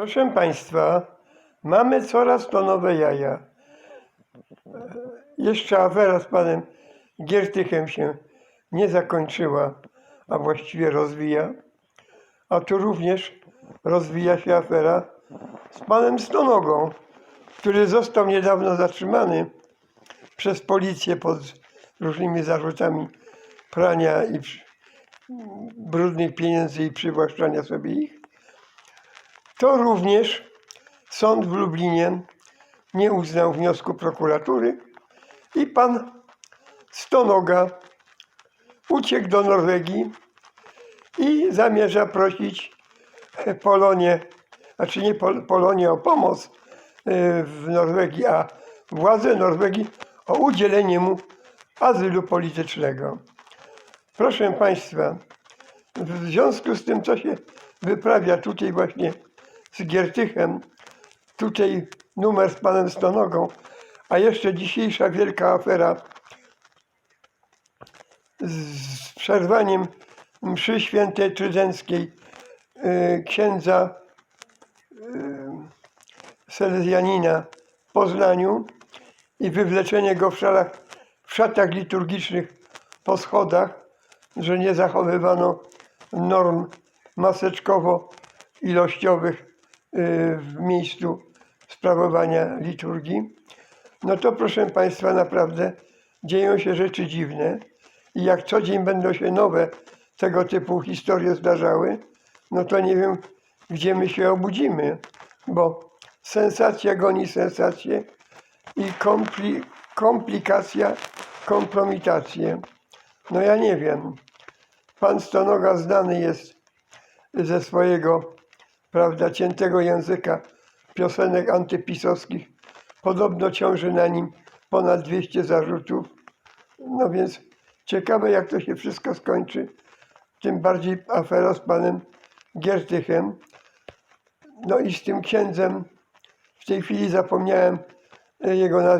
Proszę Państwa, mamy coraz to nowe jaja. E, Jeszcze afera z panem Giertychem się nie zakończyła, a właściwie rozwija. A tu również rozwija się afera z panem Stonogą, który został niedawno zatrzymany przez policję pod różnymi zarzutami prania i brudnych pieniędzy i przywłaszczania sobie ich. To również sąd w Lublinie nie uznał wniosku prokuratury i pan Stonoga uciekł do Norwegii i zamierza prosić Polonię, znaczy nie Pol- Polonię o pomoc y, w Norwegii, a władze Norwegii o udzielenie mu azylu politycznego. Proszę Państwa, w związku z tym, co się wyprawia tutaj właśnie z Giertychem, tutaj numer z panem Stonogą, a jeszcze dzisiejsza wielka afera z przerwaniem mszy świętej trydenckiej y, księdza y, Selezjanina w Poznaniu i wywleczenie go w, szalach, w szatach liturgicznych po schodach, że nie zachowywano norm maseczkowo-ilościowych w miejscu sprawowania liturgii, no to proszę Państwa, naprawdę dzieją się rzeczy dziwne i jak co dzień będą się nowe tego typu historie zdarzały, no to nie wiem, gdzie my się obudzimy, bo sensacja goni sensację i kompli, komplikacja kompromitację. No ja nie wiem. Pan Stonoga znany jest ze swojego, prawda, ciętego języka piosenek antypisowskich. Podobno ciąży na nim ponad 200 zarzutów. No więc ciekawe, jak to się wszystko skończy. Tym bardziej afera z panem Giertychem. No i z tym księdzem. W tej chwili zapomniałem e, jego nazwisko.